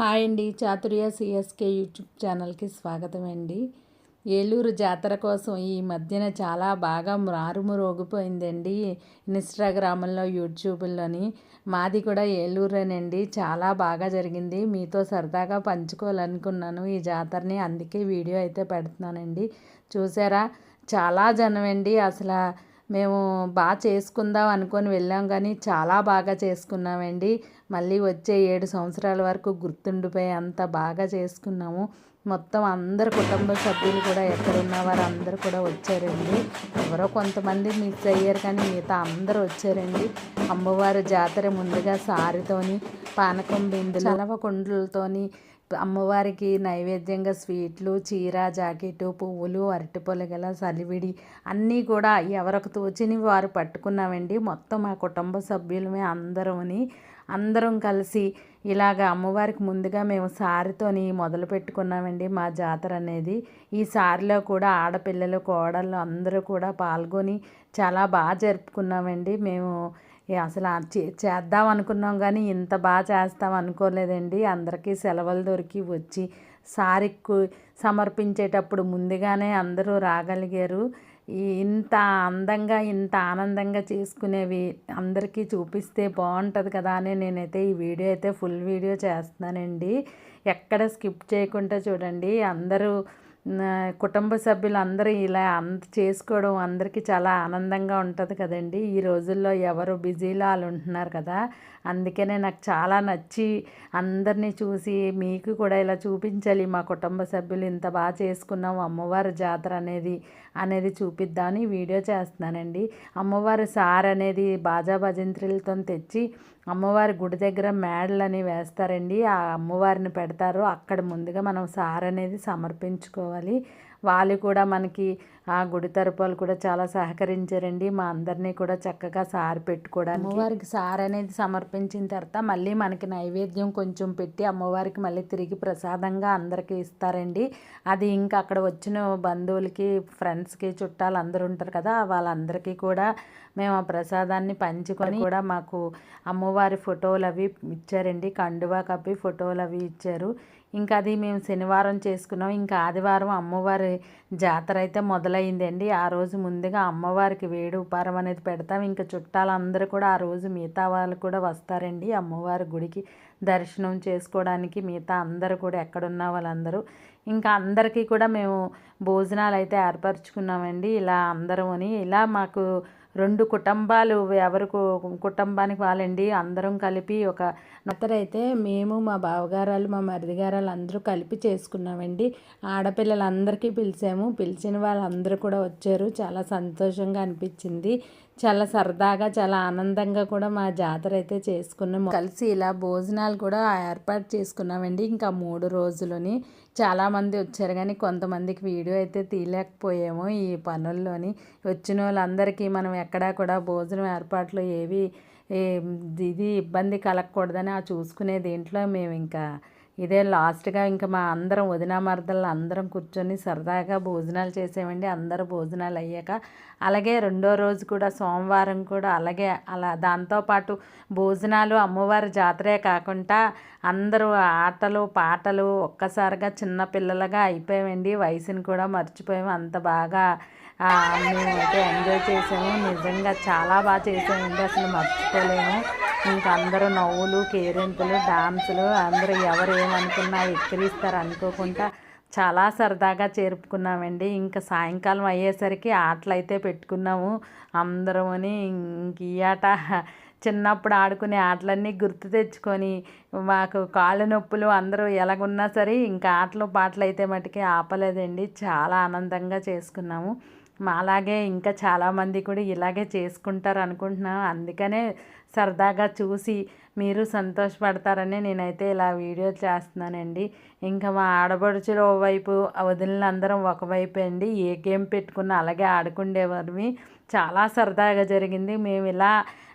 Hi అండి. Chaturya CSK YouTube ఛానల్కి స్వాగతం అండి. ఏలూరు జాతర కోసం ఈ మధ్యన చాలా బాగా మారుమరోగిపోయిందండి ఇన్స్టాగ్రామ్లో యూట్యూబ్లోని మాది కూడా ఏలూరేనండి. చాలా బాగా జరిగింది. మీతో సరదాగా పంచుకోవాలనుకున్నాను ఈ జాతరని. అందుకే వీడియో అయితే పెడుతున్నానండి. చూసారా? చాలా జనం అండి అసలు మేము బాగా చేసుకుందాం అనుకొని వెళ్ళాం కానీ చాలా బాగా చేసుకున్నామండి. మళ్ళీ వచ్చే ఏడు సంవత్సరాల వరకు గుర్తుండిపోయి అంత బాగా చేసుకున్నాము. మొత్తం అందరు కుటుంబ సభ్యులు కూడా ఎక్కడున్న వారు అందరు కూడా వచ్చారండి. ఎవరో కొంతమంది మిస్ అయ్యారు కానీ మిగతా అందరూ వచ్చారండి. అమ్మవారి జాతర ముందుగా సారితోని పానకం బిందులు అలవ కుండలతోని అమ్మవారికి నైవేద్యంగా స్వీట్లు చీర జాకెట్ పువ్వులు అరటి పొలగల సలివిడి అన్నీ కూడా ఎవరికి తోచిని వారు పట్టుకున్నామండి. మొత్తం మా కుటుంబ సభ్యులమే అందరూని అందరం కలిసి ఇలాగ అమ్మవారికి ముందుగా మేము సారితోని మొదలు పెట్టుకున్నామండి మా జాతర అనేది. ఈ సారిలో కూడా ఆడపిల్లలు కోడళ్ళు అందరూ కూడా పాల్గొని చాలా బాగా జరుపుకున్నామండి. మేము అసలు చేద్దాం అనుకున్నాం కానీ ఇంత బాగా చేస్తాం అనుకోలేదండి. అందరికీ సెలవులు దొరికి వచ్చి సారిక్కు సమర్పించేటప్పుడు ముందుగానే అందరూ రాగలిగారు. ఇంత అందంగా ఇంత ఆనందంగా చేసుకునేవి అందరికీ చూపిస్తే బాగుంటుంది కదా అని నేనైతే ఈ వీడియో అయితే ఫుల్ వీడియో చేస్తున్నానండి. ఎక్కడ స్కిప్ చేయకుండా చూడండి. అందరూ కుటుంబ సభ్యులందరూ ఇలా అంత చేసుకోవడం అందరికీ చాలా ఆనందంగా ఉంటుంది కదండి. ఈ రోజుల్లో ఎవరు బిజీలో వాళ్ళు ఉంటున్నారు కదా. అందుకనే నాకు చాలా నచ్చి అందరినీ చూసి మీకు కూడా ఇలా చూపించాలి. మా కుటుంబ సభ్యులు ఇంత బాగా చేసుకున్నాం అమ్మవారి జాతర అనేది అనేది చూపిద్దామని వీడియో చేస్తున్నానండి. అమ్మవారి సార్ అనేది బాజా భజంత్రులతో తెచ్చి అమ్మవారి గుడి దగ్గర మేడలని వేస్తారండి. ఆ అమ్మవారిని పెడతారు. అక్కడ ముందుగా మనం సార్ అనేది సమర్పించుకోవాలి. వాళ్ళు కూడా మనకి ఆ గుడి తరపులు కూడా చాలా సహకరించారండి. మా అందరినీ కూడా చక్కగా సారి పెట్టుకోవడానికి. అమ్మవారికి సార్ అనేది సమర్పించిన తర్వాత మళ్ళీ మనకి నైవేద్యం కొంచెం పెట్టి అమ్మవారికి మళ్ళీ తిరిగి ప్రసాదంగా అందరికీ ఇస్తారండి. అది ఇంకా అక్కడ వచ్చిన బంధువులకి ఫ్రెండ్స్కి చుట్టాలు అందరూ ఉంటారు కదా వాళ్ళందరికీ కూడా మేము ఆ ప్రసాదాన్ని పంచుకొని కూడా మాకు అమ్మవారి ఫోటోలు అవి ఇచ్చారండి. కండువా కప్పి ఫోటోలు అవి ఇచ్చారు. ఇంకా అది మేము శనివారం చేసుకున్నాం. ఇంకా ఆదివారం అమ్మవారి జాతర అయితే మొదలైందండి. ఆ రోజు ముందుగా అమ్మవారికి వేడి ఉపారం అనేది పెడతాం. ఇంకా చుట్టాలందరూ కూడా ఆ రోజు మిగతా వాళ్ళు కూడా వస్తారండి. అమ్మవారి గుడికి దర్శనం చేసుకోవడానికి మిగతా అందరూ కూడా ఎక్కడున్న వాళ్ళందరూ. ఇంకా అందరికీ కూడా మేము భోజనాలు అయితే ఏర్పరచుకున్నామండి. ఇలా అందరం అని ఇలా మాకు రెండు కుటుంబాలు ఎవరికి కుటుంబానికి వాళ్ళండి అందరం కలిపి ఒక నత్తరైతే మేము మా బావగారాలు మా మరిదిగారాలు అందరూ కలిపి చేసుకున్నామండి. ఆడపిల్లలందరికీ పిలిచాము. పిలిచిన వాళ్ళందరూ కూడా వచ్చారు. చాలా సంతోషంగా అనిపించింది. చాలా సరదాగా చాలా ఆనందంగా కూడా మా జాతర అయితే చేసుకున్నాము. కలిసి ఇలా భోజనాలు కూడా ఏర్పాటు చేసుకున్నామండి. ఇంకా మూడు రోజులని చాలామంది వచ్చారు కానీ కొంతమందికి వీడియో అయితే తీయలేకపోయాము ఈ పనుల్లోని. వచ్చిన వాళ్ళందరికీ మనం ఎక్కడా కూడా భోజనం ఏర్పాట్లు ఏవి ఇది ఇబ్బంది కలగకూడదని ఆ చూసుకునే దీంట్లో మేము ఇంకా ఇదే లాస్ట్గా ఇంకా మా అందరం వదిన మరదలు అందరం కూర్చొని సరదాగా భోజనాలు చేసామండి అందరూ భోజనాలు అయ్యాక అలాగే రెండో రోజు కూడా సోమవారం కూడా అలాగే అలా దాంతోపాటు భోజనాలు అమ్మవారి జాతరే కాకుండా అందరూ ఆటలు పాటలు ఒక్కసారిగా చిన్న పిల్లలుగా అయిపోయామండి. వయసుని కూడా మర్చిపోయాము అంత బాగా మేమైతే ఎంజాయ్ చేసాము. నిజంగా చాలా బాగా చేసామండి. అసలు మర్చిపోలేము. ఇంకా అందరూ నవ్వులు కేరింతలు డాన్సులు అందరూ ఎవరు ఏమనుకున్నా ఎక్కిరిస్తారు అనుకోకుండా చాలా సరదాగా చేరుపుకున్నామండి. ఇంకా సాయంకాలం అయ్యేసరికి ఆటలు అయితే పెట్టుకున్నాము. అందరమని ఇంక ఈ ఆట చిన్నప్పుడు ఆడుకునే ఆటలన్నీ గుర్తు తెచ్చుకొని మాకు కాళ్ళు నొప్పులు అందరూ ఎలాగున్నా సరే ఇంకా ఆటలు పాటలు అయితే మటుకే ఆపలేదండి. చాలా ఆనందంగా చేసుకున్నాము. అలాగే ఇంకా చాలామంది కూడా ఇలాగే చేసుకుంటారు అనుకుంటున్నాను అందుకనే సరదాగా చూసి మీరు సంతోషపడతారని నేనైతే ఇలా వీడియో చేస్తున్నానండి. ఇంకా మా ఆడపడుచులు ఓవైపు వదిలినందరం ఒకవైపు అండి. ఏ గేమ్ పెట్టుకున్న అలాగే ఆడుకుండేవారివి. చాలా సరదాగా జరిగింది. మేము ఇలా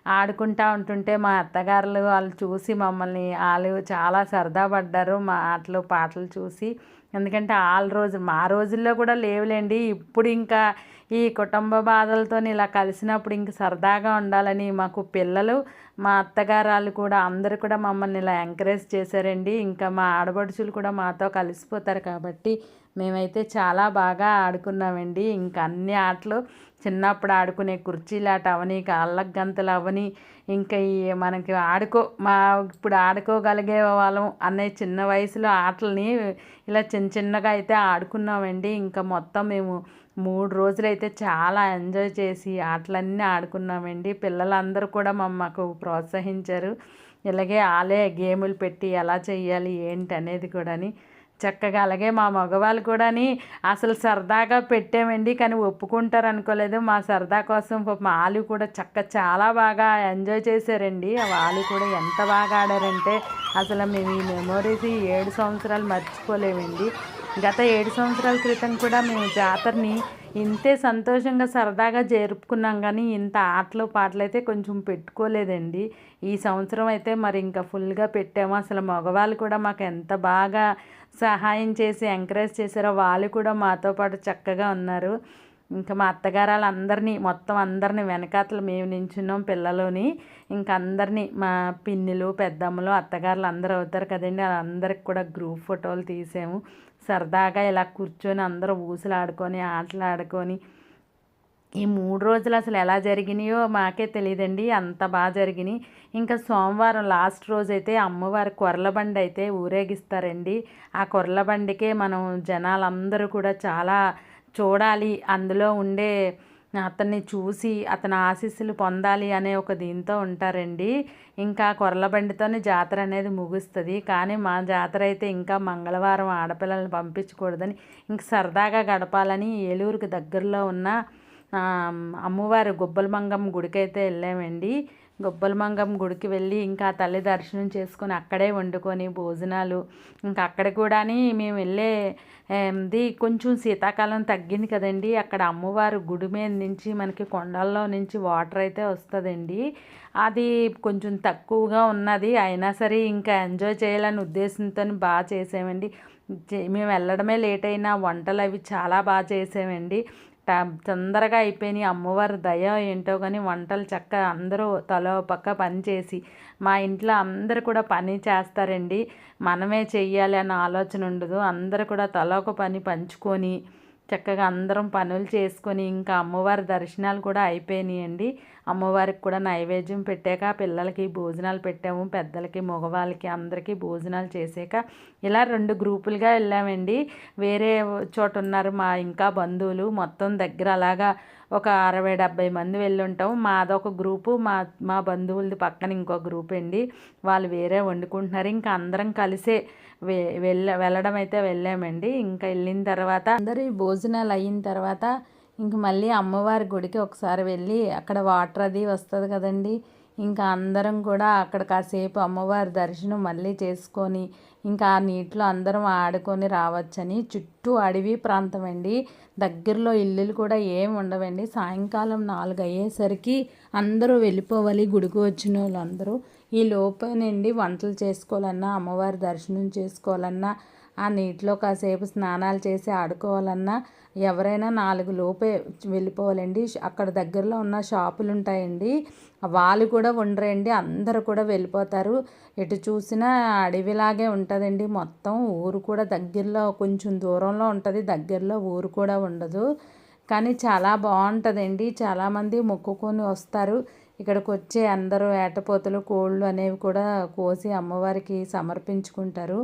ఆడుకుంటా ఉంటుంటే మా అత్తగారులు వాళ్ళు చూసి మమ్మల్ని వాళ్ళు చాలా సరదా పడ్డారు మా ఆటలు పాటలు చూసి. ఎందుకంటే వాళ్ళ రోజు మా రోజుల్లో కూడా లేవులేండి. ఇప్పుడు ఇంకా ఈ కుటుంబ బాధలతో ఇలా కలిసినప్పుడు ఇంక సరదాగా ఉండాలని మాకు పిల్లలు మా అత్తగారాలు కూడా అందరూ కూడా మమ్మల్ని ఇలా ఎంకరేజ్ చేశారండి. ఇంకా మా ఆడబడుచులు కూడా మాతో కలిసిపోతారు కాబట్టి మేమైతే చాలా బాగా ఆడుకున్నామండి. ఇంకా అన్ని ఆటలు చిన్నప్పుడు ఆడుకునే కుర్చీలాట అవని కాళ్ళకు గంతలు అవని ఇంకా ఈ మనకి ఆడుకో మా ఇప్పుడు ఆడుకోగలిగే వాళ్ళం అనే చిన్న వయసులో ఆటలని ఇలా చిన్న చిన్నగా అయితే ఆడుకున్నామండి. ఇంకా మొత్తం మేము మూడు రోజులైతే చాలా ఎంజాయ్ చేసి ఆటలన్నీ ఆడుకున్నామండి. పిల్లలందరూ కూడా మమ్మకు ప్రోత్సహించారు. ఇలాగే ఆలే గేములు పెట్టి ఎలా చేయాలి ఏంటి అనేది కూడాని చక్కగా అలాగే మా మగవాళ్ళు కూడాని అసలు సరదాగా పెట్టామండి. కానీ ఒప్పుకుంటారు అనుకోలేదు. మా సరదా కోసం మా వాళ్ళు కూడా చక్క చాలా బాగా ఎంజాయ్ చేశారండి. వాళ్ళు కూడా ఎంత బాగా ఆడారంటే అసలు మేము ఈ మెమోరీస్ ఏడు సంవత్సరాలు మర్చిపోలేమండి. గత ఏడు సంవత్సరాల క్రితం కూడా మేము జాతరని ఇంతే సంతోషంగా సరదాగా జరుపుకున్నాం కానీ ఇంత ఆటలు పాటలు అయితే కొంచెం పెట్టుకోలేదండి. ఈ సంవత్సరం అయితే మరి ఇంకా ఫుల్గా పెట్టాము. అసలు మగవాళ్ళు కూడా మాకు ఎంత బాగా సహాయం చేసి ఎంకరేజ్ చేశారో వాళ్ళు కూడా మాతో పాటు చక్కగా ఉన్నారు. ఇంకా మా అత్తగారు వాళ్ళందరినీ మొత్తం అందరినీ వెనకాతలు మేము నించున్నాం పిల్లలోని. ఇంకా అందరినీ మా పిన్నిలు పెద్దమ్మలు అత్తగారులు అందరూ అవుతారు కదండి. అందరికి కూడా గ్రూప్ ఫోటోలు తీసాము. సరదాగా ఇలా కూర్చొని అందరూ ఊసులాడుకొని ఆటలాడుకొని. ఈ మూడు రోజులు అసలు ఎలా జరిగినాయో మాకే తెలియదండి. అంత బాగా జరిగినాయి. ఇంకా సోమవారం లాస్ట్ రోజు అయితే అమ్మవారి కొర్ల బండి అయితే ఊరేగిస్తారండి. ఆ కొర్ల బండికే మనం జనాలందరూ కూడా చాలా చూడాలి. అందులో ఉండే అతన్ని చూసి అతని ఆశీస్సులు పొందాలి అనే ఒక దీంతో ఉంటారండి. ఇంకా కొరలబండితోనే జాతర అనేది ముగుస్తుంది. కానీ మా జాతర అయితే ఇంకా మంగళవారం ఆడపిల్లల్ని పంపించకూడదని ఇంక సరదాగా గడపాలని ఏలూరుకి దగ్గరలో ఉన్న అమ్మవారి గుబ్బలమంగమ్మ గుడికైతే వెళ్ళామండి. గొబ్బలమంగం గుడికి వెళ్ళి ఇంకా తల్లి దర్శనం చేసుకొని అక్కడే వండుకొని భోజనాలు. ఇంకా అక్కడ కూడా మేము వెళ్ళే ది కొంచెం శీతాకాలం తగ్గింది కదండి. అక్కడ అమ్మవారు గుడి మీద నుంచి మనకి కొండల్లో నుంచి వాటర్ అయితే వస్తుందండి. అది కొంచెం తక్కువగా ఉన్నది. అయినా సరే ఇంకా ఎంజాయ్ చేయాలని ఉద్దేశంతో బాగా చేసామండి. మేము వెళ్ళడమే లేట్ అయినా వంటలు అవి చాలా బాగా చేసామండి. తొందరగా అయిపోయినాయి. అమ్మవారి దయ ఏంటో కానీ వంటలు చక్క అందరూ తలో పక్క పని చేసి మా ఇంట్లో అందరు కూడా పని చేస్తారండి. మనమే చెయ్యాలి అన్న ఆలోచన ఉండదు. అందరు కూడా తలో ఒక పని పంచుకొని చక్కగా అందరం పనులు చేసుకొని ఇంకా అమ్మవారి దర్శనాలు కూడా అయిపోయినాయండి. అమ్మవారికి కూడా నైవేద్యం పెట్టాక పిల్లలకి భోజనాలు పెట్టాము పెద్దలకి మగవాళ్ళకి అందరికీ భోజనాలు చేసాక ఇలా రెండు గ్రూపులుగా వెళ్ళామండి. వేరే చోట ఉన్నారు మా ఇంకా బంధువులు. మొత్తం దగ్గర అలాగా ఒక అరవై డెబ్బై మంది వెళ్ళి ఉంటాం. మాదొక గ్రూపు మా మా బంధువులది పక్కన ఇంకో గ్రూప్ అండి. వాళ్ళు వేరే వండుకుంటున్నారు. ఇంకా అందరం కలిసే వెళ్ళ వెళ్ళడం అయితే వెళ్ళామండి. ఇంకా వెళ్ళిన తర్వాత అందరి భోజనాలు అయిన తర్వాత ఇంక మళ్ళీ అమ్మవారి గుడికి ఒకసారి వెళ్ళి అక్కడ వాటర్ అది వస్తుంది కదండి. ఇంకా అందరం కూడా అక్కడ కాసేపు అమ్మవారి దర్శనం మళ్ళీ చేసుకొని ఇంకా ఆ నీటిలో అందరం ఆడుకొని రావచ్చని చుట్టూ అడవి ప్రాంతం అండి. దగ్గరలో ఇల్లులు కూడా ఏం ఉండవండి. సాయంకాలం నాలుగు అయ్యేసరికి అందరూ వెళ్ళిపోవాలి గుడికి వచ్చిన వాళ్ళు అందరూ ఈ లోపనండి వంటలు చేసుకోవాలన్నా అమ్మవారి దర్శనం చేసుకోవాలన్నా ఆ నీటిలో కాసేపు స్నానాలు చేసి ఆడుకోవాలన్నా ఎవరైనా నాలుగు లోపే వెళ్ళిపోవాలండి. అక్కడ దగ్గరలో ఉన్న షాపులు ఉంటాయండి. వాళ్ళు కూడా ఉండరండి. అందరూ కూడా వెళ్ళిపోతారు. ఎటు చూసినా అడవిలాగే ఉంటుందండి. మొత్తం ఊరు కూడా దగ్గరలో కొంచెం దూరంలో ఉంటుంది. దగ్గరలో ఊరు కూడా ఉండదు. కానీ చాలా బాగుంటుందండి. చాలామంది మొక్కుకొని వస్తారు. ఇక్కడికి వచ్చే అందరూ ఏటపోతలు కోళ్ళు అనేవి కూడా కోసి అమ్మవారికి సమర్పించుకుంటారు.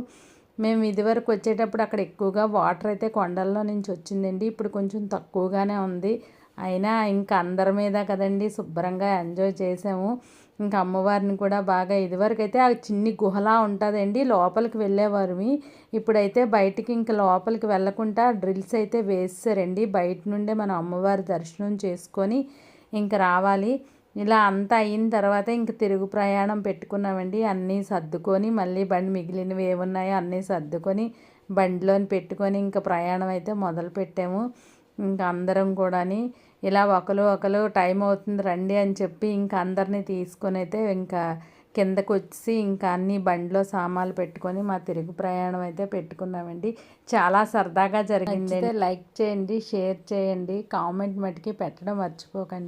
మేము ఇదివరకు వచ్చేటప్పుడు అక్కడ ఎక్కువగా వాటర్ అయితే కొండల్లో నుంచి వచ్చిందండి. ఇప్పుడు కొంచెం తక్కువగానే ఉంది. అయినా ఇంకా అందరి మీద కదండి శుభ్రంగా ఎంజాయ్ చేసాము. ఇంకా అమ్మవారిని కూడా బాగా ఇదివరకు అయితే ఆ చిన్ని గుహలా ఉంటుందండి. లోపలికి వెళ్ళేవారిమి. ఇప్పుడైతే బయటికి ఇంకా లోపలికి వెళ్ళకుండా డ్రిల్స్ అయితే వేసారండి బయట నుండే మనం అమ్మవారి దర్శనం చేసుకొని ఇంక రావాలి. ఇలా అంతా అయిన తర్వాత ఇంక తిరుగు ప్రయాణం పెట్టుకున్నామండి. అన్నీ సర్దుకొని మళ్ళీ బండి మిగిలినవి ఏమున్నాయో అన్నీ సర్దుకొని బండిలోని పెట్టుకొని ఇంకా ప్రయాణం అయితే మొదలు పెట్టాము. ఇంకా అందరం కూడాని ఇలా ఒకరు ఒకరు టైం అవుతుంది రండి అని చెప్పి ఇంకా అందరినీ తీసుకొని అయితే ఇంకా కిందకు వచ్చి ఇంకా అన్ని బండిలో సామాన్లు పెట్టుకొని మా తిరుగు ప్రయాణం అయితే పెట్టుకున్నామండి. చాలా సరదాగా జరిగింది లైక్ చేయండి షేర్ చేయండి కామెంట్ మటుకి పెట్టడం మర్చిపోకండి.